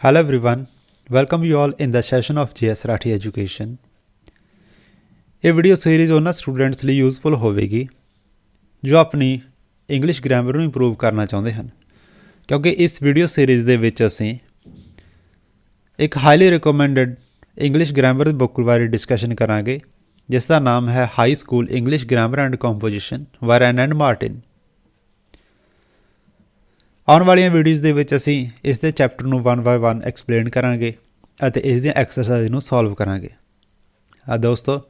Hello everyone, welcome you all in the session of JS Rathi Education. ਇਹ video series ਉਹਨਾਂ students ਲਈ useful ਹੋਵੇਗੀ ਜੋ ਆਪਣੀ ਇੰਗਲਿਸ਼ ਗ੍ਰਾਮਰ ਨੂੰ ਇੰਪਰੂਵ ਕਰਨਾ ਚਾਹੁੰਦੇ ਹਨ। ਕਿਉਂਕਿ ਇਸ ਵੀਡੀਓ ਸੀਰੀਜ਼ ਦੇ ਵਿੱਚ ਅਸੀਂ ਇੱਕ highly recommended English grammar book ਬਾਰੇ ਡਿਸਕਸ਼ਨ ਕਰਾਂਗੇ ਜਿਸ ਦਾ ਨਾਮ ਹੈ high school English grammar and composition Warren and Martin ਆਉਣ ਵਾਲੀਆਂ ਵੀਡੀਓਜ਼ ਦੇ ਵਿੱਚ ਅਸੀਂ ਇਸ ਦੇ ਚੈਪਟਰ ਨੂੰ 1 ਬਾਈ 1 ਐਕਸਪਲੇਨ ਕਰਾਂਗੇ ਅਤੇ ਇਸ ਦੀਆਂ ਐਕਸਰਸਾਈਜ਼ ਨੂੰ ਸੋਲਵ ਕਰਾਂਗੇ। ਆ ਦੋਸਤੋ,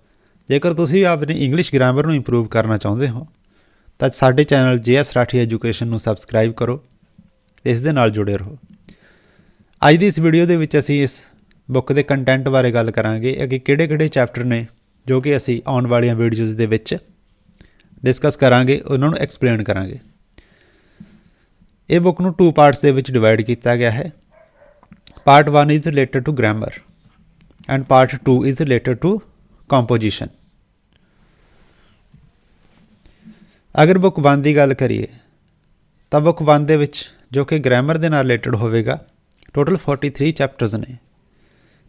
ਜੇਕਰ ਤੁਸੀਂ ਆਪਣੀ ਇੰਗਲਿਸ਼ ਗ੍ਰਾਮਰ ਨੂੰ ਇੰਪਰੂਵ ਕਰਨਾ ਚਾਹੁੰਦੇ ਹੋ, ਤਾਂ ਸਾਡੇ ਚੈਨਲ ਜੀਐਸ ਰਾਠੀ ਐਜੂਕੇਸ਼ਨ ਨੂੰ ਸਬਸਕ੍ਰਾਈਬ ਕਰੋ ਤੇ ਇਸ ਦੇ ਨਾਲ ਜੁੜੇ ਰਹੋ। ਅੱਜ ਦੀ ਇਸ ਵੀਡੀਓ ਦੇ ਵਿੱਚ ਅਸੀਂ ਇਸ ਬੁੱਕ ਦੇ ਕੰਟੈਂਟ ਬਾਰੇ ਗੱਲ ਕਰਾਂਗੇ ਕਿ ਕਿਹੜੇ-ਕਿਹੜੇ ਚੈਪਟਰ ਨੇ ਜੋ ਕਿ ਅਸੀਂ ਆਉਣ ਵਾਲੀਆਂ ਵੀਡੀਓਜ਼ ਦੇ ਵਿੱਚ ਡਿਸਕਸ ਕਰਾਂਗੇ, ਉਹਨਾਂ ਨੂੰ ਐਕਸਪਲੇਨ ਕਰਾਂਗੇ। ਇਹ ਬੁੱਕ ਨੂੰ ਟੂ ਪਾਰਟਸ ਦੇ ਵਿੱਚ ਡਿਵਾਈਡ ਕੀਤਾ ਗਿਆ ਹੈ। Part 1 is related to grammar and part 2 is related to composition ਅਗਰ ਬੁੱਕ 1 ਦੀ ਗੱਲ ਕਰੀਏ, ਤਾਂ ਬੁੱਕ 1 ਦੇ ਵਿੱਚ ਜੋ ਕਿ ਗ੍ਰਾਮਰ ਦੇ ਨਾਲ ਰਿਲੇਟਡ ਹੋਵੇਗਾ ਟੋਟਲ 43 ਚੈਪਟਰਸ ਨੇ।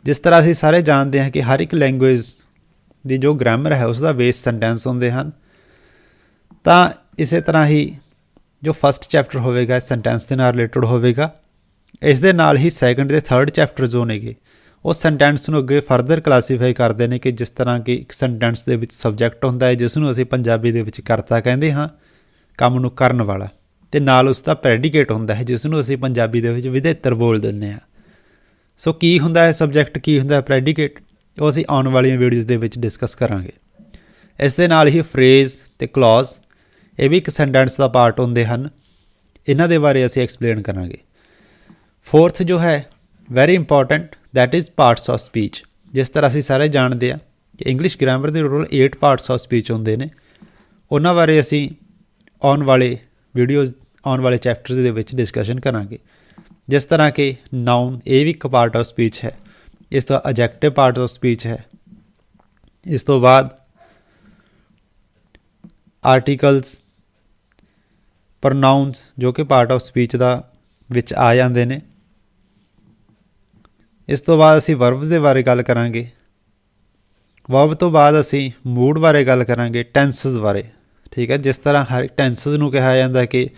ਜਿਸ ਤਰ੍ਹਾਂ ਅਸੀਂ ਸਾਰੇ ਜਾਣਦੇ ਹਾਂ ਕਿ ਹਰ ਇੱਕ ਲੈਂਗੁਏਜ ਦੀ ਜੋ ਗ੍ਰਾਮਰ ਹੈ, ਉਸ ਦਾ ਬੇਸ ਸੈਂਟੈਂਸ ਹੁੰਦੇ ਹਨ। ਤਾਂ ਇਸੇ ਤਰ੍ਹਾਂ ਹੀ ਜੋ ਫਸਟ ਚੈਪਟਰ ਹੋਵੇਗਾ ਸੈਂਟੈਂਸ ਦੇ ਨਾਲ ਰਿਲੇਟਡ ਹੋਵੇਗਾ, ਇਸ ਦੇ ਨਾਲ ਹੀ ਸੈਕੰਡ ਤੇ ਥਰਡ ਚੈਪਟਰ ਜੋ ਨੇਗੇ, ਉਹ ਸੈਂਟੈਂਸ ਨੂੰ ਅੱਗੇ ਫਰਦਰ ਕਲਾਸੀਫਾਈ ਕਰਦੇ ਨੇ ਕਿ ਜਿਸ ਤਰ੍ਹਾਂ ਕਿ ਇੱਕ ਸੈਂਟੈਂਸ ਦੇ ਵਿੱਚ ਸਬਜੈਕਟ ਹੁੰਦਾ ਹੈ ਜਿਸ ਨੂੰ ਅਸੀਂ ਪੰਜਾਬੀ ਦੇ ਵਿੱਚ ਕਰਤਾ ਕਹਿੰਦੇ ਹਾਂ, ਕੰਮ ਨੂੰ ਕਰਨ ਵਾਲਾ, ਤੇ ਨਾਲ ਉਸ ਦਾ ਪ੍ਰੈਡੀਕੇਟ ਹੁੰਦਾ ਹੈ ਜਿਸ ਨੂੰ ਅਸੀਂ ਪੰਜਾਬੀ ਦੇ ਵਿੱਚ ਵਿਧੇਤਰ ਬੋਲ ਦਿੰਦੇ ਹਾਂ। ਸੋ ਕੀ ਹੁੰਦਾ ਹੈ ਸਬਜੈਕਟ ਕੀ ਹੁੰਦਾ ਹੈ ਪ੍ਰੈਡੀਕੇਟ ਉਹ ਅਸੀਂ ਆਉਣ ਵਾਲੀਆਂ ਵੀਡੀਓਜ਼ ਦੇ ਵਿੱਚ ਡਿਸਕਸ ਕਰਾਂਗੇ। ਇਸ ਦੇ ਨਾਲ ਹੀ ਫਰੇਜ਼ ਤੇ ਕਲੌਜ਼ ਇਹ ਵੀ ਇੱਕ ਸੈਂਟੈਂਸ ਦਾ ਪਾਰਟ ਹੁੰਦੇ ਹਨ। ਇਹਨਾਂ ਦੇ ਬਾਰੇ ਅਸੀਂ ਐਕਸਪਲੇਨ ਕਰਾਂਗੇ। ਫੋਰਥ ਜੋ ਹੈ very important that is parts of speech ਜਿਸ ਤਰ੍ਹਾਂ ਅਸੀਂ ਸਾਰੇ ਜਾਣਦੇ ਆ ਕਿ ਇੰਗਲਿਸ਼ ਗ੍ਰਾਮਰ ਦੇ ਟੋਟਲ 8 ਪਾਰਟਸ ਆਫ ਸਪੀਚ ਹੁੰਦੇ ਨੇ। ਉਹਨਾਂ ਬਾਰੇ ਅਸੀਂ ਆਉਣ ਵਾਲੇ ਵੀਡੀਓਜ਼ ਆਉਣ ਵਾਲੇ ਚੈਪਟਰਸ ਦੇ ਵਿੱਚ ਡਿਸਕਸ਼ਨ ਕਰਾਂਗੇ। ਜਿਸ ਤਰ੍ਹਾਂ ਕਿ ਨਾਉਨ ਇਹ ਵੀ ਇੱਕ ਪਾਰਟ ਆਫ ਸਪੀਚ ਹੈ। ਇਸ ਤੋਂ ਐਡਜੈਕਟਿਵ ਪਾਰਟ ਆਫ ਸਪੀਚ ਹੈ। ਇਸ ਤੋਂ ਬਾਅਦ ਆਰਟੀਕਲਸ ਪ੍ਰੋਨਾਉਂਸ ਜੋ ਕਿ ਪਾਰਟ ਆਫ ਸਪੀਚ ਦਾ ਵਿੱਚ ਆ ਜਾਂਦੇ ਨੇ। ਇਸ ਤੋਂ ਬਾਅਦ ਅਸੀਂ ਵਰਬਸ ਦੇ ਬਾਰੇ ਗੱਲ ਕਰਾਂਗੇ। ਵਰਬ ਤੋਂ ਬਾਅਦ ਅਸੀਂ ਮੂਡ ਬਾਰੇ ਗੱਲ ਕਰਾਂਗੇ ਟੈਂਸਸ ਬਾਰੇ। ਠੀਕ ਹੈ, ਜਿਸ ਤਰ੍ਹਾਂ ਹਰ ਇੱਕ ਟੈਂਸਸ ਨੂੰ ਕਿਹਾ ਜਾਂਦਾ ਕਿ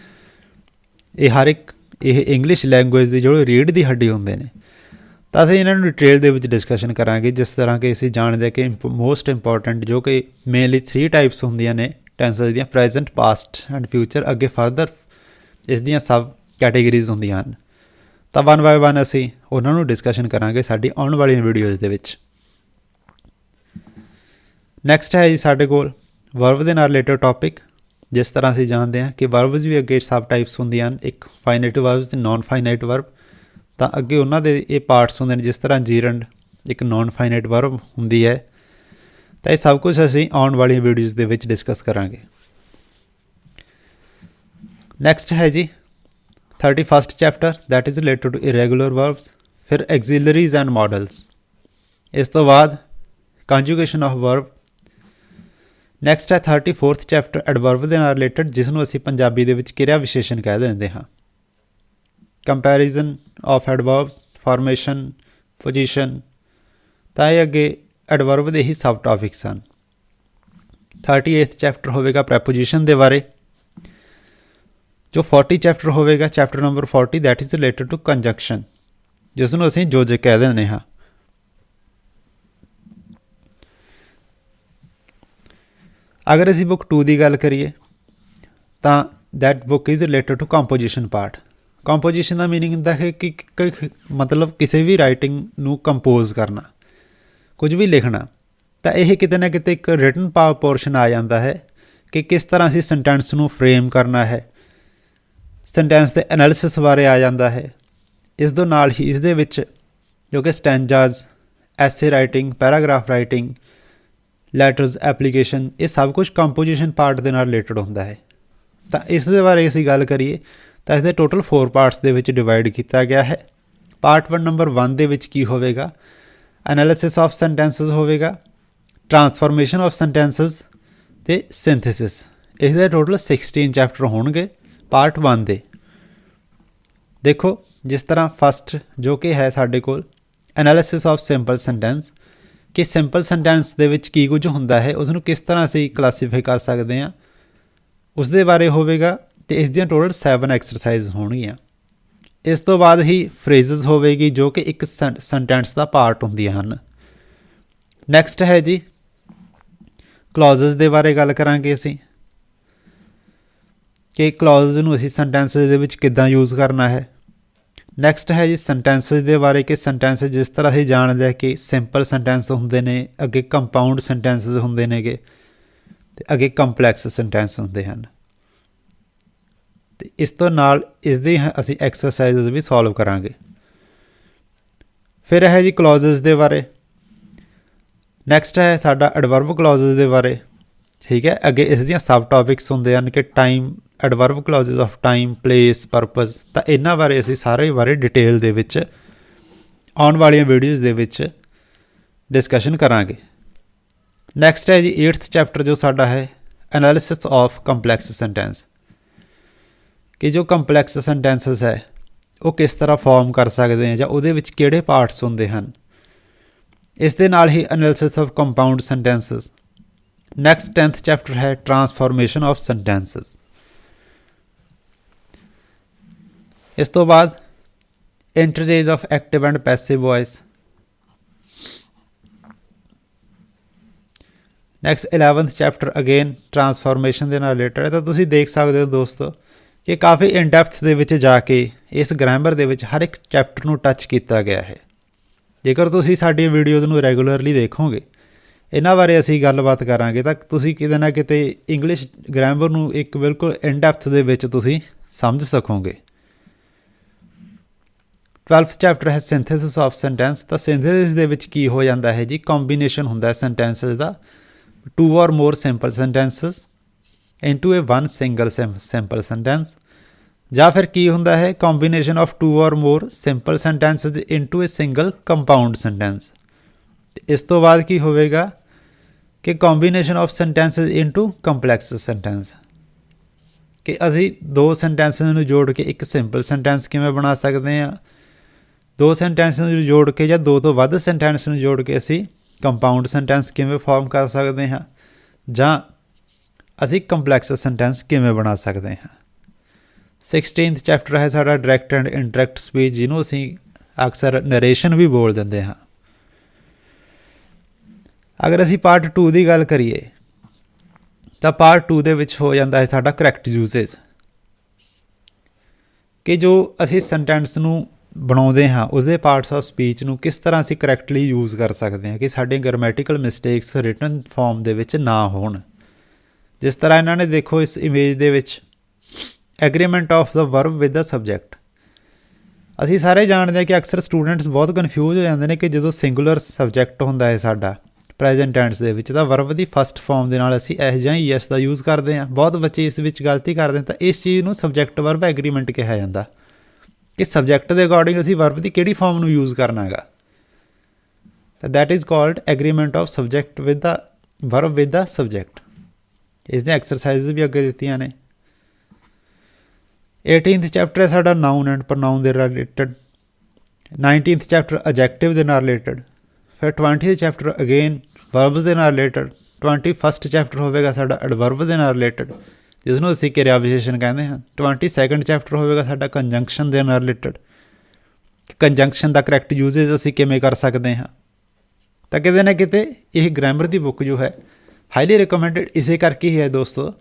ਇਹ ਹਰ ਇੱਕ, ਇਹ ਇੰਗਲਿਸ਼ ਲੈਂਗੁਏਜ ਦੀ ਜੋ ਰੀਡ ਦੀ ਹੱਡੀ ਹੁੰਦੇ ਨੇ। ਤਾਂ ਅਸੀਂ ਇਹਨਾਂ ਨੂੰ ਡਿਟੇਲ ਦੇ ਵਿੱਚ ਡਿਸਕਸ਼ਨ ਕਰਾਂਗੇ, ਜਿਸ ਤਰ੍ਹਾਂ ਕਿ ਅਸੀਂ ਜਾਣਦੇ ਕਿ ਮੋਸਟ ਇੰਪੋਰਟੈਂਟ ਜੋ ਕਿ ਮੇਨਲੀ 3 ਟਾਈਪਸ ਹੁੰਦੀਆਂ ਨੇ ਟੈਂਸਸ ਦੀਆਂ ਪ੍ਰੈਜ਼ੈਂਟ ਪਾਸਟ ਐਂਡ ਫਿਊਚਰ ਅੱਗੇ ਫਰਦਰ ਇਸ ਦੀਆਂ ਸਬ ਕੈਟਾਗਰੀਜ਼ ਹੁੰਦੀਆਂ ਹਨ। ਤਾਂ ਵਨ ਬਾਏ ਵਨ ਅਸੀਂ ਉਹਨਾਂ ਨੂੰ ਡਿਸਕਸ਼ਨ ਕਰਾਂਗੇ ਸਾਡੀ ਆਉਣ ਵਾਲੀਆਂ ਵੀਡੀਓਜ਼ ਦੇ ਵਿੱਚ। ਨੈਕਸਟ ਹੈ ਜੀ ਸਾਡੇ ਕੋਲ ਵਰਬ ਦੇ ਨਾਲ ਰਿਲੇਟਡ ਟੌਪਿਕ ਜਿਸ ਤਰ੍ਹਾਂ ਅਸੀਂ ਜਾਣਦੇ ਹਾਂ ਕਿ ਵਰਬਸ ਵੀ ਅੱਗੇ ਸਬ ਟਾਈਪਸ ਹੁੰਦੀਆਂ ਹਨ, ਇੱਕ ਫਾਈਨਾਈਟ ਵਰਬਸ ਤੇ ਨਾਨ ਫਾਈਨਾਈਟ ਵਰਬ ਤਾਂ ਅੱਗੇ ਉਹਨਾਂ ਦੇ ਇਹ ਪਾਰਟਸ ਹੁੰਦੇ ਨੇ, ਜਿਸ ਤਰ੍ਹਾਂ ਜੀਰੰਡ ਇੱਕ ਨਾਨ ਫਾਈਨਾਈਟ ਵਰਬ ਹੁੰਦੀ ਹੈ। ਤਾਂ ਇਹ ਸਭ ਕੁਝ ਅਸੀਂ ਆਉਣ ਵਾਲੀਆਂ ਵੀਡੀਓਜ਼ ਦੇ ਵਿੱਚ ਡਿਸਕਸ ਕਰਾਂਗੇ। ਨੈਕਸਟ ਹੈ ਜੀ 31st chapter that is related to irregular verbs ਫਿਰ auxiliaries ਐਂਡ models ਇਸ ਤੋਂ ਬਾਅਦ conjugation ਆਫ ਵਰਬ ਨੈਕਸਟ ਹੈ 34th ਚੈਪਟਰ ਐਡਵਰਬ ਦੇ ਨਾਲ ਰਿਲੇਟਡ ਜਿਸ ਨੂੰ ਅਸੀਂ ਪੰਜਾਬੀ ਦੇ ਵਿੱਚ ਕਿਰਿਆ ਵਿਸ਼ੇਸ਼ਣ ਕਹਿ ਦਿੰਦੇ ਹਾਂ। Comparison of adverbs formation position ਤਾਂ ਇਹ ਅੱਗੇ ਐਡਵਰਬ ਦੇ ਹੀ ਸਬ ਟਾਪਿਕਸ ਹਨ 38th ਚੈਪਟਰ ਹੋਵੇਗਾ ਪ੍ਰੈਪੋਜੀਸ਼ਨ ਦੇ ਬਾਰੇ ਜੋ 40 ਚੈਪਟਰ ਹੋਵੇਗਾ chapter number 40 that is related to conjunction ਜਿਸ ਨੂੰ ਅਸੀਂ ਜੋਜਕ ਕਹਿ ਦਿੰਦੇ ਹਾਂ ਅਗਰ ਅਸੀਂ ਬੁੱਕ 2 ਦੀ ਗੱਲ ਕਰੀਏ ਤਾਂ that book is related to composition part composition the meaning ਹੁੰਦਾ ਹੈ ਕਿ ਮਤਲਬ ਕਿਸੇ ਵੀ ਰਾਈਟਿੰਗ ਨੂੰ ਕੰਪੋਜ਼ ਕਰਨਾ ਕੁਝ ਵੀ ਲਿਖਣਾ, ਤਾਂ ਇਹ ਕਿਤੇ ਨਾ ਕਿਤੇ ਇੱਕ ਰਿਟਨ ਪਾਵਰ ਪੋਰਸ਼ਨ ਆ ਜਾਂਦਾ ਹੈ ਕਿ ਕਿਸ ਤਰ੍ਹਾਂ ਅਸੀਂ ਸੈਂਟੈਂਸ ਨੂੰ ਫਰੇਮ ਕਰਨਾ ਹੈ। ਸੈਂਟੈਂਸ ਦੇ ਐਨਾਲਿਸਿਸ ਬਾਰੇ ਆ ਜਾਂਦਾ ਹੈ। ਇਸ ਦੇ ਨਾਲ ਹੀ ਇਸ ਦੇ ਵਿੱਚ ਜੋ ਕਿ stanzas essay writing paragraph writing letters application ਇਹ ਸਭ ਕੁਝ ਕੰਪੋਜੀਸ਼ਨ ਪਾਰਟ ਦੇ ਨਾਲ ਰਿਲੇਟਡ ਹੁੰਦਾ ਹੈ। ਤਾਂ ਇਸ ਦੇ ਬਾਰੇ ਅਸੀਂ ਗੱਲ ਕਰੀਏ, ਤਾਂ ਇਸ ਦੇ ਟੋਟਲ 4 ਪਾਰਟਸ ਦੇ ਵਿੱਚ ਡਿਵਾਈਡ ਕੀਤਾ ਗਿਆ ਹੈ। ਪਾਰਟ 1 ਨੰਬਰ 1 ਦੇ ਵਿੱਚ ਕੀ ਹੋਵੇਗਾ? ਐਨਾਲਿਸਿਸ ਆਫ ਸੈਂਟੈਂਸਸ ਹੋਵੇਗਾ, ਟਰਾਂਸਫਾਰਮੇਸ਼ਨ ਆਫ ਸੈਂਟੈਂਸਸ ਤੇ ਸਿੰਥੇਸਿਸ। ਇਸ ਦੇ ਟੋਟਲ 16 ਚੈਪਟਰ ਹੋਣਗੇ, ਪਾਰਟ 1 ਦੇ। ਦੇਖੋ, ਜਿਸ ਤਰ੍ਹਾਂ ਫਸਟ ਜੋ ਕਿ ਹੈ ਸਾਡੇ ਕੋਲ, ਐਨਾਲਿਸਿਸ ਆਫ ਸਿੰਪਲ ਸੈਂਟੈਂਸ, ਕਿ ਸਿੰਪਲ ਸੈਂਟੈਂਸ ਦੇ ਵਿੱਚ ਕੀ ਕੁਝ ਹੁੰਦਾ ਹੈ ਉਸ ਨੂੰ ਕਿਸ ਤਰ੍ਹਾਂ ਅਸੀਂ ਕਲਾਸੀਫਾਈ ਕਰ ਸਕਦੇ ਹਾਂ ਉਸ ਦੇ ਬਾਰੇ ਹੋਵੇਗਾ ਤੇ ਇਸ ਦੀਆਂ ਟੋਟਲ 7 ਐਕਸਰਸਾਈਜ਼ ਹੋਣਗੀਆਂ। ਇਸ ਤੋਂ ਬਾਅਦ ਹੀ ਫਰੇਜ਼ਸ ਹੋਵੇਗੀ ਜੋ ਕਿ ਇੱਕ ਸੈਂਟੈਂਸ ਦਾ ਪਾਰਟ ਹੁੰਦੀਆਂ ਹਨ। ਨੈਕਸਟ ਹੈ ਜੀ ਕਲੌਜ਼ਸ ਦੇ ਬਾਰੇ ਗੱਲ ਕਰਾਂਗੇ ਅਸੀਂ। ਕਿ ਕਲੌਜ਼ਸ ਨੂੰ ਅਸੀਂ ਸੈਂਟੈਂਸਸ ਦੇ ਵਿੱਚ ਕਿੱਦਾਂ ਯੂਜ਼ ਕਰਨਾ ਹੈ। ਨੈਕਸਟ ਹੈ ਜੀ ਸੈਂਟੈਂਸਸ ਦੇ ਬਾਰੇ ਕਿ ਸੈਂਟੈਂਸ ਜਿਸ ਤਰ੍ਹਾਂ ਅਸੀਂ ਜਾਣਦੇ ਹਾਂ ਕਿ ਸਿੰਪਲ ਸੈਂਟੈਂਸ ਹੁੰਦੇ ਨੇ, ਅੱਗੇ ਕੰਪਾਊਂਡ ਸੈਂਟੈਂਸਸ ਹੁੰਦੇ ਨੇਗੇ, ਤੇ ਅੱਗੇ ਕੰਪਲੈਕਸ ਸੈਂਟੈਂਸ ਹੁੰਦੇ ਹਨ। ਤੇ ਇਸ ਤੋਂ ਨਾਲ ਇਸ ਦੀ ਅਸੀਂ ਐਕਸਰਸਾਈਜ਼ਸ ਵੀ ਸੋਲਵ ਕਰਾਂਗੇ। ਫਿਰ ਹੈ ਜੀ ਕਲੌਜ਼ਸ ਦੇ ਬਾਰੇ। ਨੈਕਸਟ ਹੈ ਸਾਡਾ ਐਡਵਰਬ ਕਲੌਜ਼ਸ ਦੇ ਬਾਰੇ। ਠੀਕ ਹੈ? ਅੱਗੇ ਇਸ ਦੀਆਂ ਸਬ ਟਾਪਿਕਸ ਹੁੰਦੇ ਹਨ ਕਿ time adverb clauses of time place purpose ਤਾਂ ਇਹਨਾਂ ਬਾਰੇ ਅਸੀਂ ਸਾਰੇ ਬਾਰੇ ਡਿਟੇਲ ਦੇ ਵਿੱਚ, ਆਉਣ ਵਾਲੀਆਂ ਵੀਡੀਓਜ਼ ਦੇ ਵਿੱਚ ਡਿਸਕਸ਼ਨ ਕਰਾਂਗੇ। ਨੈਕਸਟ ਹੈ ਜੀ 8th ਚੈਪਟਰ ਜੋ ਸਾਡਾ ਹੈ ਐਨਾਲਿਸਿਸ ਆਫ ਕੰਪਲੈਕਸ ਸੈਂਟੈਂਸ ਕਿ ਜੋ ਕੰਪਲੈਕਸ ਸੈਂਟੈਂਸਸ ਹੈ, ਉਹ ਕਿਸ ਤਰ੍ਹਾਂ ਫਾਰਮ ਕਰ ਸਕਦੇ ਆ ਜਾਂ ਉਹਦੇ ਵਿੱਚ ਕਿਹੜੇ ਪਾਰਟਸ ਹੁੰਦੇ ਹਨ। ਇਸ ਦੇ ਨਾਲ ਹੀ analysis of compound sentences next 10th chapter ਹੈ ਟਰਾਂਸਫਾਰਮੇਸ਼ਨ ਆਫ ਸੈਂਟੈਂਸਸ ਇਸ ਤੋਂ ਬਾਅਦ interchange of active and passive voice next 11th chapter again transformation ਦੇ ਨਾਲ ਰਿਲੇਟਡ ਹੈ। ਤਾਂ ਤੁਸੀਂ ਦੇਖ ਸਕਦੇ ਹੋ ਦੋਸਤੋ ਕਿ ਕਾਫੀ ਇਨ ਡੈਪਥ ਦੇ ਵਿੱਚ ਜਾ ਕੇ ਇਸ ਗ੍ਰਾਮਰ ਦੇ ਵਿੱਚ ਹਰ ਇੱਕ ਚੈਪਟਰ ਨੂੰ ਟੱਚ ਕੀਤਾ ਗਿਆ ਹੈ। ਜੇਕਰ ਤੁਸੀਂ ਸਾਡੀਆਂ ਵੀਡੀਓਜ਼ ਨੂੰ ਰੈਗੂਲਰਲੀ ਦੇਖੋਗੇ, ਇਹਨਾਂ ਬਾਰੇ ਅਸੀਂ ਗੱਲਬਾਤ ਕਰਾਂਗੇ ਤਾਂ ਤੁਸੀਂ ਕਿਤੇ ਨਾ ਕਿਤੇ ਇੰਗਲਿਸ਼ ਗ੍ਰਾਮਰ ਨੂੰ ਇੱਕ ਬਿਲਕੁਲ ਇਨ ਡੈਪਥ ਦੇ ਵਿੱਚ ਤੁਸੀਂ ਸਮਝ ਸਕੋਗੇ। 12th ਚੈਪਟਰ ਹੈ ਸਿੰਥੇਸਿਸ ਆਫ ਸੈਂਟੈਂਸ ਤਾਂ ਸਿੰਥੇਸਿਸ ਦੇ ਵਿੱਚ ਕੀ ਹੋ ਜਾਂਦਾ ਹੈ ਜੀ? ਕੰਬੀਨੇਸ਼ਨ ਹੁੰਦਾ ਹੈ sentences the. Two or more simple sentences into a one single simple sentence ਜਾਂ ਫਿਰ ਕੀ ਹੁੰਦਾ ਹੈ combination of two or more simple sentences into a single compound sentence ਇਸ ਤੋਂ ਬਾਅਦ ਕੀ ਹੋਵੇਗਾ ਕਿ combination of sentences into complex sentence ਕਿ ਅਸੀਂ ਦੋ ਸੈਂਟੈਂਸਸ ਨੂੰ ਜੋੜ ਕੇ ਇੱਕ ਸਿੰਪਲ ਸੈਂਟੈਂਸ ਕਿਵੇਂ ਬਣਾ ਸਕਦੇ ਹਾਂ ਦੋ ਸੈਂਟੈਂਸ ਨੂੰ ਜੋੜ ਕੇ ਜਾਂ ਦੋ ਤੋਂ ਵੱਧ ਸੈਂਟੈਂਸ ਨੂੰ ਜੋੜ ਕੇ ਅਸੀਂ ਕੰਪਾਊਂਡ ਸੈਂਟੈਂਸ ਕਿਵੇਂ ਫਾਰਮ ਕਰ ਸਕਦੇ ਹਾਂ ਜਾਂ ਅਸੀਂ ਕੰਪਲੈਕਸ ਸੈਂਟੈਂਸ ਕਿਵੇਂ ਬਣਾ ਸਕਦੇ ਹਾਂ? 16th ਚੈਪਟਰ ਹੈ ਸਾਡਾ ਡਾਇਰੈਕਟ ਐਂਡ ਇਨਡਾਇਰੈਕਟ ਸਪੀਚ ਜਿਹਨੂੰ ਅਸੀਂ ਅਕਸਰ ਨਰੇਸ਼ਨ ਵੀ ਬੋਲ ਦਿੰਦੇ ਹਾਂ। ਅਗਰ ਅਸੀਂ ਪਾਰਟ 2 ਦੀ ਗੱਲ ਕਰੀਏ, ਤਾਂ ਪਾਰਟ 2 ਦੇ ਵਿੱਚ ਹੋ ਜਾਂਦਾ ਹੈ ਸਾਡਾ ਕਰੈਕਟ ਯੂਸੇਜ ਕਿ ਜੋ ਅਸੀਂ ਸੈਂਟੈਂਸ ਨੂੰ ਬਣਾਉਂਦੇ ਹਾਂ, ਉਸਦੇ ਪਾਰਟਸ ਆਫ ਸਪੀਚ ਨੂੰ ਕਿਸ ਤਰ੍ਹਾਂ ਅਸੀਂ ਕਰੈਕਟਲੀ ਯੂਜ਼ ਕਰ ਸਕਦੇ ਹਾਂ, ਕਿ ਸਾਡੀਆਂ ਗ੍ਰਾਮੈਟੀਕਲ ਮਿਸਟੇਕਸ ਰਿਟਨ ਫਾਰਮ ਦੇ ਵਿੱਚ ਨਾ ਹੋਣ। ਜਿਸ ਤਰ੍ਹਾਂ ਇਹਨਾਂ ਨੇ ਦੇਖੋ ਇਸ ਇਮੇਜ ਦੇ ਵਿੱਚ agreement of the verb with the subject ਅਸੀਂ ਸਾਰੇ ਜਾਣਦੇ ਹਾਂ ਕਿ ਅਕਸਰ ਸਟੂਡੈਂਟਸ ਬਹੁਤ ਕਨਫਿਊਜ਼ ਹੋ ਜਾਂਦੇ ਨੇ ਕਿ ਜਦੋਂ ਸਿੰਗੂਲਰ ਸਬਜੈਕਟ ਹੁੰਦਾ ਹੈ ਸਾਡਾ ਪ੍ਰੈਜ਼ੈਂਟ ਟੈਂਸ ਦੇ ਵਿੱਚ, ਤਾਂ ਵਰਬ ਦੀ ਫਸਟ ਫਾਰਮ ਦੇ ਨਾਲ ਅਸੀਂ ਐਸ ਜਾਂ ਯੈਸ ਦਾ ਯੂਜ਼ ਕਰਦੇ ਹਾਂ। ਬਹੁਤ ਬੱਚੇ ਇਸ ਵਿੱਚ ਗਲਤੀ ਕਰਦੇ ਨੇ, ਤਾਂ ਇਸ ਚੀਜ਼ ਨੂੰ ਸਬਜੈਕਟ ਵਰਬ ਐਗਰੀਮੈਂਟ ਕਿਹਾ ਜਾਂਦਾ। ਕਿ ਸਬਜੈਕਟ ਦੇ ਅਕੋਰਡਿੰਗ ਅਸੀਂ ਵਰਬ ਦੀ ਕਿਹੜੀ ਫਾਰਮ ਨੂੰ ਯੂਜ਼ ਕਰਨਾ ਹੈਗਾ ਤਾਂ that is called agreement of subject with the, verb with the subject ਇਸ ਦੀਆਂ ਐਕਸਰਸਾਈਜ਼ ਵੀ ਅੱਗੇ ਦਿੱਤੀਆਂ ਨੇ। 18th ਚੈਪਟਰ ਹੈ ਸਾਡਾ ਨਾਉਨ ਐਂਡ ਪ੍ਰੋਨਾਊਨ ਦੇ ਰਿਲੇਟਡ 19th ਚੈਪਟਰ ਐਡਜੈਕਟਿਵ ਦੇ ਨਾਲ ਰਿਲੇਟਡ ਫਿਰ 20th ਚੈਪਟਰ ਅਗੇਨ ਵਰਬਸ ਦੇ ਨਾਲ ਰਿਲੇਟਡ 21st ਚੈਪਟਰ ਹੋਵੇਗਾ ਸਾਡਾ ਐਡਵਰਬ ਦੇ ਨਾਲ ਰਿਲੇਟਡ ਜਿਸ ਨੂੰ ਅਸੀਂ ਕਿਰਿਆ ਵਿਸ਼ੇਸ਼ਣ ਕਹਿੰਦੇ ਹਾਂ। 22nd ਚੈਪਟਰ ਹੋਵੇਗਾ ਸਾਡਾ ਕੰਜੰਕਸ਼ਨ ਦੇ ਨਾਲ ਰਿਲੇਟਡ ਕੰਜੰਕਸ਼ਨ ਦਾ ਕਰੈਕਟ ਯੂਜ਼ੇਜ ਅਸੀਂ ਕਿਵੇਂ ਕਰ ਸਕਦੇ ਹਾਂ? ਤਾਂ ਕਿਤੇ ਨਾ ਕਿਤੇ ਇਹ ਗ੍ਰਾਮਰ ਦੀ ਬੁੱਕ ਜੋ ਹੈ ਹਾਈਲੀ ਰეკਮੈਂਡਡ ਇਸੇ ਕਰਕੇ ਹੀ ਹੈ ਦੋਸਤੋ,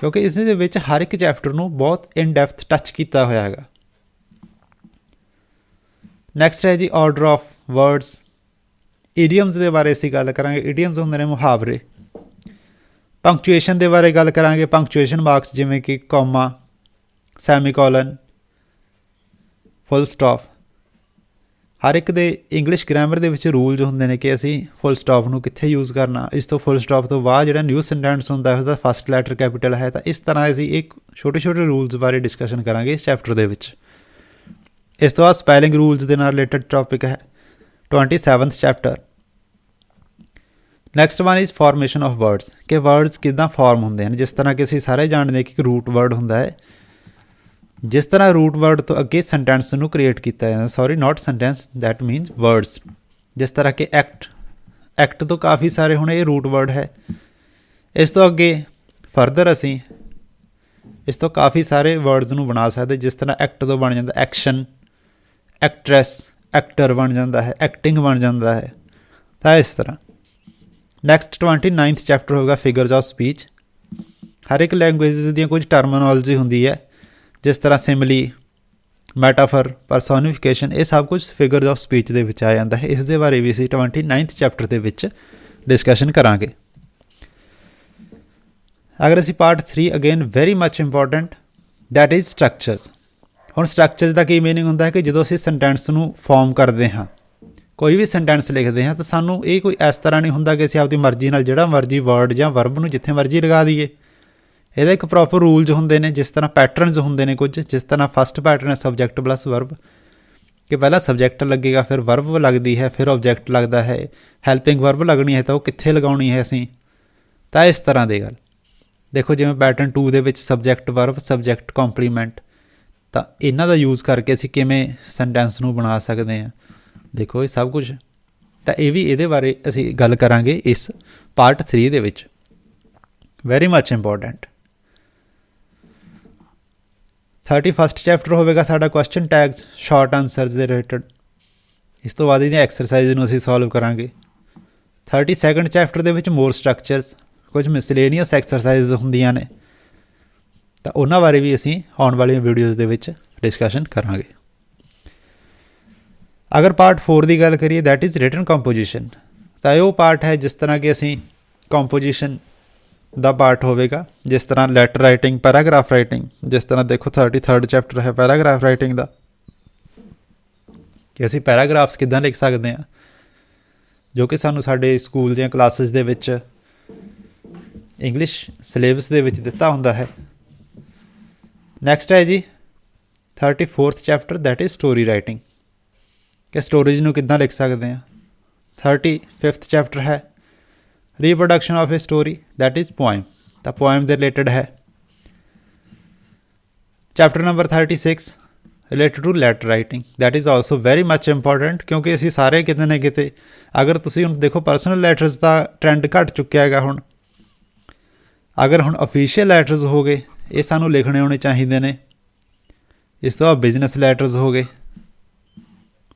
ਕਿਉਂਕਿ ਇਸ ਦੇ ਵਿੱਚ ਹਰ ਇੱਕ ਚੈਪਟਰ ਨੂੰ ਬਹੁਤ ਇਨ ਡੈਪਥ ਟੱਚ ਕੀਤਾ ਹੋਇਆ ਹੈਗਾ। ਨੈਕਸਟ ਹੈ ਜੀ ਆਰਡਰ ਆਫ ਵਰਡਸ ਇਡੀਅਮਸ ਦੇ ਬਾਰੇ ਅਸੀਂ ਗੱਲ ਕਰਾਂਗੇ। ਇਡੀਅਮਸ ਹੁੰਦੇ ਨੇ ਮੁਹਾਵਰੇ। ਪੰਕਚੁਏਸ਼ਨ ਦੇ ਬਾਰੇ ਗੱਲ ਕਰਾਂਗੇ। ਪੰਕਚੁਏਸ਼ਨ ਮਾਰਕਸ ਜਿਵੇਂ ਕਿ ਕੋਮਾ ਸੈਮੀਕੋਲਨ ਫੁੱਲ ਸਟਾਪ ਹਰ ਇੱਕ ਦੇ ਇੰਗਲਿਸ਼ ਗ੍ਰਾਮਰ ਦੇ ਵਿੱਚ ਰੂਲਸ ਹੁੰਦੇ ਨੇ ਕਿ ਅਸੀਂ ਫੁੱਲ ਸਟਾਪ ਨੂੰ ਕਿੱਥੇ ਯੂਜ਼ ਕਰਨਾ, ਇਸ ਤੋਂ ਫੁੱਲ ਸਟਾਪ ਤੋਂ ਬਾਅਦ ਜਿਹੜਾ ਨਿਊ ਸੈਂਟੈਂਸ ਹੁੰਦਾ ਹੈ ਉਸਦਾ ਫਸਟ ਲੈਟਰ ਕੈਪੀਟਲ ਹੈ, ਤਾਂ ਇਸ ਤਰ੍ਹਾਂ ਅਸੀਂ ਇੱਕ ਛੋਟੇ ਛੋਟੇ ਰੂਲਸ ਬਾਰੇ ਡਿਸਕਸ਼ਨ ਕਰਾਂਗੇ ਇਸ ਚੈਪਟਰ ਦੇ ਵਿੱਚ। ਇਸ ਤੋਂ ਬਾਅਦ ਸਪੈਲਿੰਗ ਰੂਲਸ ਦੇ ਨਾਲ ਰਿਲੇਟਡ ਟੌਪਿਕ ਹੈ 27th chapter next one is formation of words ਕਿ ਵਰਡਸ ਕਿਦਾਂ ਫਾਰਮ ਹੁੰਦੇ ਹਨ, ਜਿਸ ਤਰ੍ਹਾਂ ਕਿ ਅਸੀਂ ਸਾਰੇ ਜਾਣਦੇ ਹਾਂ ਕਿ ਇੱਕ ਰੂਟ ਵਰਡ ਹੁੰਦਾ ਹੈ ਜਿਸ ਤਰ੍ਹਾਂ ਰੂਟ ਵਰਡ ਤੋਂ ਅੱਗੇ ਸੈਂਟੈਂਸ ਨੂੰ ਕ੍ਰੀਏਟ ਕੀਤਾ ਜਾਂਦਾ sorry not sentence that means words ਜਿਸ ਤਰ੍ਹਾਂ ਕਿ ਐਕਟ ਐਕਟ ਤੋਂ ਕਾਫੀ ਸਾਰੇ ਹੁਣ ਇਹ ਰੂਟ ਵਰਡ ਹੈ। ਇਸ ਤੋਂ ਅੱਗੇ ਫਰਦਰ ਅਸੀਂ ਇਸ ਤੋਂ ਕਾਫੀ ਸਾਰੇ ਵਰਡਸ ਨੂੰ ਬਣਾ ਸਕਦੇ, ਜਿਸ ਤਰ੍ਹਾਂ ਐਕਟ ਤੋਂ ਬਣ ਜਾਂਦਾ ਐਕਸ਼ਨ ਐਕਟ੍ਰੈਸ ਐਕਟਰ ਬਣ ਜਾਂਦਾ ਹੈ ਐਕਟਿੰਗ ਬਣ ਜਾਂਦਾ ਹੈ। ਤਾਂ ਇਸ ਤਰ੍ਹਾਂ। ਨੈਕਸਟ 29th ਚੈਪਟਰ ਹੋਗਾ ਫਿਗਰਸ ਆਫ ਸਪੀਚ ਹਰ ਇੱਕ ਲੈਂਗੁਏਜ ਦੀਆਂ ਕੁਝ ਟਰਮੀਨੋਲੋਜੀ ਹੁੰਦੀ ਹੈ। ਜਿਸ ਤਰ੍ਹਾਂ ਸਿਮਲੀ ਮੈਟਾਫਰ ਪਰਸੋਨੀਫਿਕੇਸ਼ਨ ਇਹ ਸਭ ਕੁਝ ਫਿਗਰਸ ਆਫ ਸਪੀਚ ਦੇ ਵਿੱਚ ਆ ਜਾਂਦਾ ਹੈ। ਇਸ ਦੇ ਬਾਰੇ ਵੀ ਅਸੀਂ 29th ਚੈਪਟਰ ਦੇ ਵਿੱਚ ਡਿਸਕਸ਼ਨ ਕਰਾਂਗੇ। ਅਗਰ ਅਸੀਂ part 3 again very much important that is structures ਹੁਣ ਸਟਰਕਚਰਸ ਦਾ ਕੀ ਮੀਨਿੰਗ ਹੁੰਦਾ ਹੈ ਕਿ ਜਦੋਂ ਅਸੀਂ ਸੈਂਟੈਂਸ ਨੂੰ ਫਾਰਮ ਕਰਦੇ ਹਾਂ, ਕੋਈ ਵੀ ਸੈਂਟੈਂਸ ਲਿਖਦੇ ਹਾਂ, ਤਾਂ ਸਾਨੂੰ ਇਹ ਕੋਈ ਇਸ ਤਰ੍ਹਾਂ ਨਹੀਂ ਹੁੰਦਾ ਕਿ ਅਸੀਂ ਆਪਦੀ ਮਰਜ਼ੀ ਨਾਲ ਜਿਹੜਾ ਮਰਜ਼ੀ ਵਰਡ ਜਾਂ ਵਰਬ ਨੂੰ ਜਿੱਥੇ ਮਰਜ਼ੀ ਲਗਾ ਦਈਏ। ਇਹਦਾ ਇੱਕ ਪ੍ਰੋਪਰ ਰੂਲਸ ਹੁੰਦੇ ਨੇ, ਜਿਸ ਤਰ੍ਹਾਂ ਪੈਟਰਨਸ ਹੁੰਦੇ ਨੇ ਕੁਝ, ਜਿਸ ਤਰ੍ਹਾਂ ਫਸਟ ਪੈਟਰਨ ਹੈ ਸਬਜੈਕਟ ਪਲੱਸ ਵਰਬ ਕਿ ਪਹਿਲਾਂ ਸਬਜੈਕਟ ਲੱਗੇਗਾ, ਫਿਰ ਵਰਬ ਲੱਗਦੀ ਹੈ, ਫਿਰ ਆਬਜੈਕਟ ਲੱਗਦਾ ਹੈ। ਹੈਲਪਿੰਗ ਵਰਬ ਲੱਗਣੀ ਹੈ ਤਾਂ ਉਹ ਕਿੱਥੇ ਲਗਾਉਣੀ ਹੈ ਅਸੀਂ? ਤਾਂ ਇਸ ਤਰ੍ਹਾਂ ਦੇ ਗੱਲ। ਦੇਖੋ ਜਿਵੇਂ ਪੈਟਰਨ 2 ਦੇ ਵਿੱਚ ਸਬਜੈਕਟ ਵਰਬ ਸਬਜੈਕਟ ਕੰਪਲੀਮੈਂਟ ਤਾਂ ਇਹਨਾਂ ਦਾ ਯੂਜ਼ ਕਰਕੇ ਅਸੀਂ ਕਿਵੇਂ ਸੈਂਟੈਂਸ ਨੂੰ ਬਣਾ ਸਕਦੇ ਹਾਂ? ਦੇਖੋ ਇਹ ਸਭ ਕੁਝ। ਤਾਂ ਇਹ ਵੀ ਇਹਦੇ ਬਾਰੇ ਅਸੀਂ ਗੱਲ ਕਰਾਂਗੇ ਇਸ ਪਾਰਟ 3 ਦੇ ਵਿੱਚ। Very much important 31st chapter ਹੋਵੇਗਾ ਸਾਡਾ ਕੁਐਸਚਨ ਟੈਗਸ ਸ਼ਾਰਟ ਆਨਸਰਸ ਦੇ ਰਿਲੇਟਡ ਇਸ ਤੋਂ ਬਾਅਦ ਇਹਦੀਆਂ ਐਕਸਰਸਾਈਜ਼ ਨੂੰ ਅਸੀਂ ਸੋਲਵ ਕਰਾਂਗੇ। 32nd ਚੈਪਟਰ ਦੇ ਵਿੱਚ ਮੋਰ ਸਟਰਕਚਰਸ ਕੁਝ ਮਿਸਲੇਨੀਅਸ ਐਕਸਰਸਾਈਜ਼ ਹੁੰਦੀਆਂ ਨੇ। ਤਾਂ ਉਹਨਾਂ ਬਾਰੇ ਵੀ ਅਸੀਂ ਆਉਣ ਵਾਲੀਆਂ ਵੀਡੀਓਜ਼ ਦੇ ਵਿੱਚ ਡਿਸਕਸ਼ਨ ਕਰਾਂਗੇ। ਅਗਰ ਪਾਰਟ 4 ਦੀ ਗੱਲ ਕਰੀਏ ਥੈਟ ਇਜ਼ ਰਿਟਨ ਕੰਪੋਜੀਸ਼ਨ ਤਾਂ ਇਹ ਉਹ ਪਾਰਟ ਹੈ ਜਿਸ ਤਰ੍ਹਾਂ ਕਿ ਅਸੀਂ ਕੰਪੋਜੀਸ਼ਨ ਦਾ ਪਾਰਟ ਹੋਵੇਗਾ। ਜਿਸ ਤਰ੍ਹਾਂ ਲੈਟਰ ਰਾਈਟਿੰਗ ਪੈਰਾਗ੍ਰਾਫ ਰਾਈਟਿੰਗ ਜਿਸ ਤਰ੍ਹਾਂ ਦੇਖੋ 33rd ਚੈਪਟਰ ਹੈ ਪੈਰਾਗ੍ਰਾਫ ਰਾਈਟਿੰਗ ਦਾ। ਕਿ ਅਸੀਂ ਪੈਰਾਗ੍ਰਾਫਸ ਕਿੱਦਾਂ ਲਿਖ ਸਕਦੇ ਹਾਂ? ਜੋ ਕਿ ਸਾਨੂੰ ਸਾਡੇ ਸਕੂਲ ਦੀਆਂ ਕਲਾਸਿਸ ਦੇ ਵਿੱਚ ਇੰਗਲਿਸ਼ ਸਿਲੇਬਸ ਦੇ ਵਿੱਚ ਦਿੱਤਾ ਹੁੰਦਾ ਹੈ। ਨੈਕਸਟ ਹੈ ਜੀ 34th chapter that is story writing ਕਿ ਸਟੋਰੀਜ਼ ਨੂੰ ਕਿੱਦਾਂ ਲਿਖ ਸਕਦੇ ਹਾਂ? 35th ਚੈਪਟਰ ਹੈ। Reproduction of a story that is poem ਤਾਂ ਪੋਇਮ ਦੇ ਰਿਲੇਟਡ ਹੈ chapter number 36 related to letter writing that is also very much important ਕਿਉਂਕਿ ਅਸੀਂ ਸਾਰੇ ਕਿਤੇ ਨਾ ਕਿਤੇ ਅਗਰ ਤੁਸੀਂ ਹੁਣ ਦੇਖੋ ਪਰਸਨਲ ਲੈਟਰਸ ਦਾ ਟ੍ਰੈਂਡ ਘਟ ਚੁੱਕਿਆ ਹੈਗਾ ਹੁਣ ਅਗਰ ਹੁਣ ਅਫੀਸ਼ੀਅਲ ਲੈਟਰਸ ਹੋ ਗਏ ਇਹ ਸਾਨੂੰ ਲਿਖਣੇ ਹੋਣੇ ਚਾਹੀਦੇ ਨੇ ਇਸ ਤੋਂ ਬਾਅਦ ਬਿਜ਼ਨਸ ਲੈਟਰਸ ਹੋ ਗਏ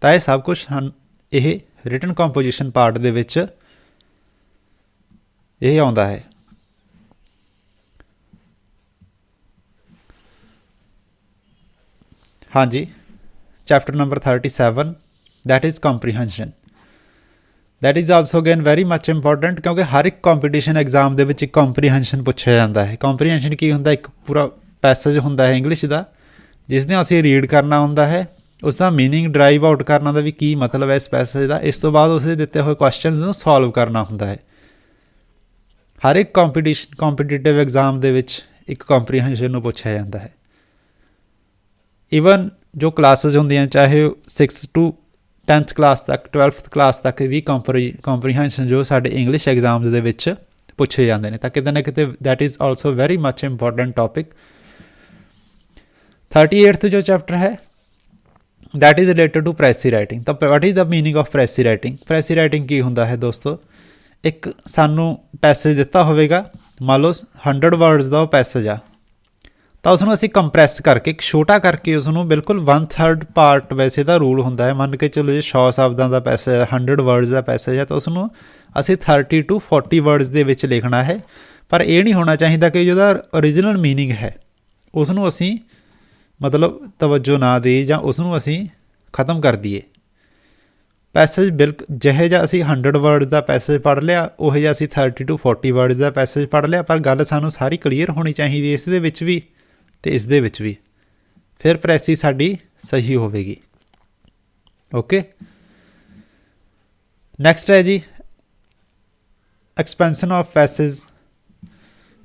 ਤਾਂ ਇਹ ਸਭ ਕੁਝ ਹਨ ਇਹ ਰਿਟਨ ਕੰਪੋਜੀਸ਼ਨ ਪਾਰਟ ਦੇ ਵਿੱਚ ਇਹ ਆਉਂਦਾ ਹੈ ਹਾਂਜੀ chapter number 37 that is comprehension that is also again very much important ਕਿਉਂਕਿ ਹਰ ਇੱਕ ਕੰਪੀਟੀਸ਼ਨ ਐਗਜ਼ਾਮ ਦੇ ਵਿੱਚ ਇੱਕ ਕੰਪਰੀਹੈਂਸ਼ਨ ਪੁੱਛਿਆ ਜਾਂਦਾ ਹੈ ਕੰਪਰੀਹੈਂਸ਼ਨ ਕੀ ਹੁੰਦਾ ਇੱਕ ਪੂਰਾ ਪੈਸੇਜ ਹੁੰਦਾ ਹੈ ਇੰਗਲਿਸ਼ ਦਾ ਜਿਸ ਨੂੰ ਅਸੀਂ ਰੀਡ ਕਰਨਾ ਹੁੰਦਾ ਹੈ ਉਸ ਦਾ मीनिंग ਡਰਾਈਵ ਆਊਟ ਕਰਨਾ ਦਾ ਵੀ ਕੀ ਮਤਲਬ ਹੈ ਇਸ ਪੈਸੇਜ ਦਾ ਇਸ ਤੋਂ ਬਾਅਦ ਉਸ ਦੇ ਦਿੱਤੇ ਹੋਏ ਕੁਐਸਚਨਸ ਨੂੰ ਸੋਲਵ ਕਰਨਾ ਹੁੰਦਾ ਹੈ ਹਰ ਇੱਕ ਕੰਪੀਟੀਸ਼ਨ ਕੰਪੀਟੀਟਿਵ ਐਗਜ਼ਾਮ ਦੇ ਵਿੱਚ ਇੱਕ ਕੰਪਰੀਹੈਂਸ਼ਨ ਨੂੰ ਪੁੱਛਿਆ ਜਾਂਦਾ ਹੈ। ਇਵਨ ਜੋ ਕਲਾਸਿਸ ਹੁੰਦੀਆਂ, ਚਾਹੇ 6 ਟੂ 10th ਕਲਾਸ ਤੱਕ 12th ਕਲਾਸ ਤੱਕ ਵੀ ਕੰਪਰੀਹੈਂਸ਼ਨ ਜੋ ਸਾਡੇ ਇੰਗਲਿਸ਼ ਐਗਜ਼ਾਮਸ ਦੇ ਵਿੱਚ ਪੁੱਛੇ ਜਾਂਦੇ ਨੇ, ਤਾਂ ਕਿਤੇ ਨਾ ਕਿਤੇ that is also very much important topic 38th ਜੋ ਚੈਪਟਰ ਹੈ, that is related to precis writing ਤਾਂ what is the meaning of precis writing precis writing ਕੀ ਹੁੰਦਾ ਹੈ ਦੋਸਤੋ? ਇੱਕ ਸਾਨੂੰ ਪੈਸੇਜ ਦਿੱਤਾ ਹੋਵੇਗਾ ਮੰਨ ਲਓ 100 ਵਰਡਸ ਦਾ ਉਹ ਪੈਸੇਜ ਆ ਤਾਂ ਉਸ ਨੂੰ ਅਸੀਂ ਕੰਪਰੈਸ ਕਰਕੇ ਇੱਕ ਛੋਟਾ ਕਰਕੇ ਉਸ ਨੂੰ ਬਿਲਕੁਲ 1/3 ਪਾਰਟ ਵੈਸੇ ਦਾ ਰੂਲ ਹੁੰਦਾ ਹੈ ਮੰਨ ਕੇ ਚਲੋ ਜੇ 100 ਸ਼ਬਦਾਂ ਦਾ ਪੈਸੇਜ 100 ਵਰਡਸ ਦਾ ਪੈਸੇਜ ਹੈ ਤਾਂ ਉਸ ਨੂੰ ਅਸੀਂ 30 ਟੂ 40 ਵਰਡਸ ਦੇ ਵਿੱਚ ਲਿਖਣਾ ਹੈ ਪਰ ਇਹ ਨਹੀਂ ਹੋਣਾ ਚਾਹੀਦਾ ਕਿ ਜਿਹਦਾ origignal मीनिंग ਹੈ ਉਸ ਨੂੰ ਅਸੀਂ ਮਤਲਬ ਤਵੱਜੋ ਨਾ ਦੇ ਜਾਂ ਉਸ ਨੂੰ ਅਸੀਂ ਖਤਮ ਕਰ ਦਈਏ ਪੈਸੇਜ ਬਿਲਕੁਲ ਜਿਹੇ ਜਿਹਾ ਅਸੀਂ 100 ਵਰਡਸ ਦਾ ਪੈਸੇਜ ਪੜ੍ਹ ਲਿਆ, ਉਹ ਜਿਹਾ ਅਸੀਂ 30 ਟੂ 40 ਵਰਡਸ ਦਾ ਪੈਸੇਜ ਪੜ੍ਹ ਲਿਆ, ਪਰ ਗੱਲ ਸਾਨੂੰ ਸਾਰੀ ਕਲੀਅਰ ਹੋਣੀ ਚਾਹੀਦੀ ਇਸ ਦੇ ਵਿੱਚ ਵੀ ਤੇ ਇਸ ਦੇ ਵਿੱਚ ਵੀ। ਫਿਰ ਪ੍ਰੈਸੀ ਸਾਡੀ ਸਹੀ ਹੋਵੇਗੀ। ਓਕੇ ਨੈਕਸਟ ਹੈ ਜੀ ਐਕਸਪੈਂਸ਼ਨ ਆਫ ਪੈਸੇਜ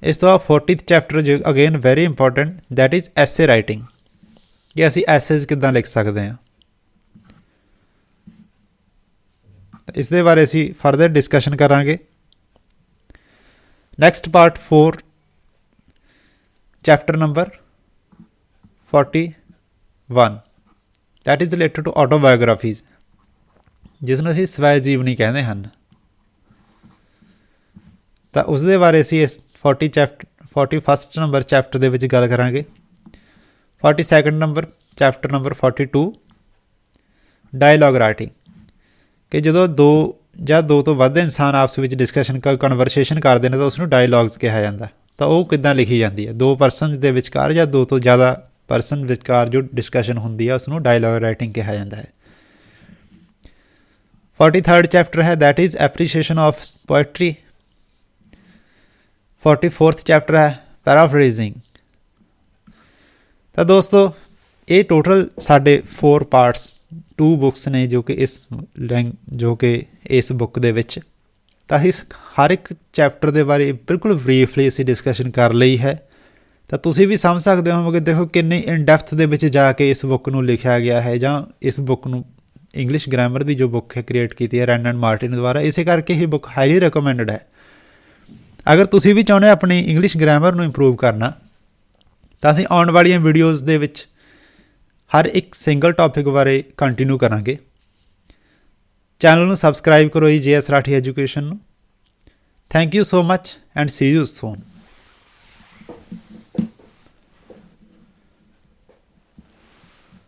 ਇਸ ਤੋਂ 40th ਚੈਪਟਰ ਜੋ again very important that is essay writing ਕਿ ਅਸੀਂ ਐਸੇਜ਼ ਕਿਦਾਂ ਲਿਖ ਸਕਦੇ ਹਾਂ? ਇਸ ਦੇ ਬਾਰੇ ਅਸੀਂ ਫਰਦਰ ਡਿਸਕਸ਼ਨ ਕਰਾਂਗੇ। Next part 4 chapter number 41 that is related to autobiographies ਜਿਸ ਨੂੰ ਅਸੀਂ ਸਵੈ ਜੀਵਨੀ ਕਹਿੰਦੇ ਹਨ। ਤਾਂ ਉਸ ਦੇ ਬਾਰੇ ਅਸੀਂ ਇਸ 40 ਚੈਪਟਰ 41st ਨੰਬਰ ਚੈਪਟਰ ਦੇ ਵਿੱਚ ਗੱਲ ਕਰਾਂਗੇ। 42nd number chapter number 42 dialogue writing ਕਿ ਜਦੋਂ ਦੋ ਜਾਂ ਦੋ ਤੋਂ ਵੱਧ ਇਨਸਾਨ ਆਪਸ ਵਿੱਚ ਡਿਸਕਸ਼ਨ ਕਨਵਰਸੇਸ਼ਨ ਕਰਦੇ ਨੇ ਤਾਂ ਉਸ ਨੂੰ ਡਾਇਲੌਗਸ ਕਿਹਾ ਜਾਂਦਾ। ਤਾਂ ਉਹ ਕਿੱਦਾਂ ਲਿਖੀ ਜਾਂਦੀ ਹੈ? ਦੋ ਪਰਸਨਸ ਦੇ ਵਿਚਕਾਰ ਜਾਂ ਦੋ ਤੋਂ ਜ਼ਿਆਦਾ ਪਰਸਨ ਵਿਚਕਾਰ ਜੋ ਡਿਸਕਸ਼ਨ ਹੁੰਦੀ ਹੈ ਉਸ ਨੂੰ ਡਾਇਲੌਗ ਰਾਈਟਿੰਗ ਕਿਹਾ ਜਾਂਦਾ ਹੈ। 43rd ਚੈਪਟਰ ਹੈ, that is appreciation of poetry. 44th chapter ਹੈ, paraphrasing. ਤਾਂ ਦੋਸਤੋ, ਇਹ ਟੋਟਲ ਸਾਡੇ 4 ਪਾਰਟਸ ਟੂ ਬੁੱਕਸ ਨੇ ਜੋ ਕਿ ਇਸ ਲੈਂਗ ਜੋ ਕਿ ਇਸ ਬੁੱਕ ਦੇ ਵਿੱਚ। ਤਾਂ ਇਸ ਹਰ ਇੱਕ ਚੈਪਟਰ ਦੇ ਬਾਰੇ ਬਿਲਕੁਲ ਬਰੀਫਲੀ ਅਸੀਂ ਡਿਸਕਸ਼ਨ ਕਰ ਲਈ ਹੈ। ਤਾਂ ਤੁਸੀਂ ਵੀ ਸਮਝ ਸਕਦੇ ਹੋ ਕਿ ਦੇਖੋ ਕਿੰਨੀ ਇਨ ਡੈਪਥ ਦੇ ਵਿੱਚ ਜਾ ਕੇ ਇਸ ਬੁੱਕ ਨੂੰ ਲਿਖਿਆ ਗਿਆ ਹੈ ਜਾਂ ਇਸ ਬੁੱਕ ਨੂੰ ਇੰਗਲਿਸ਼ ਗ੍ਰਾਮਰ ਦੀ ਜੋ ਬੁੱਕ ਹੈ ਕ੍ਰੀਏਟ ਕੀਤੀ ਹੈ ਰੈਂਡਨ ਮਾਰਟਿਨ ਦੁਆਰਾ, ਇਸੇ ਕਰਕੇ ਇਹ ਬੁੱਕ ਹਾਈਲੀ ਰეკਮੈਂਡਡ ਹੈ। ਅਗਰ ਤੁਸੀਂ ਵੀ ਚਾਹੁੰਦੇ ਆਪਣੀ ਇੰਗਲਿਸ਼ ਗ੍ਰਾਮਰ ਨੂੰ ਇੰਪਰੂਵ ਕਰਨਾ, ਤਾਂ ਅਸੀਂ ਆਉਣ ਵਾਲੀਆਂ ਵੀਡੀਓਜ਼ ਦੇ ਵਿੱਚ ਹਰ ਇੱਕ ਸਿੰਗਲ ਟੌਪਿਕ ਬਾਰੇ ਕੰਟੀਨਿਊ ਕਰਾਂਗੇ। ਚੈਨਲ ਨੂੰ ਸਬਸਕ੍ਰਾਈਬ ਕਰੋ ਜੀ ਜੀਐਸ ਰਾਠੀ ਐਜੂਕੇਸ਼ਨ ਨੂੰ। Thank you so much and see you soon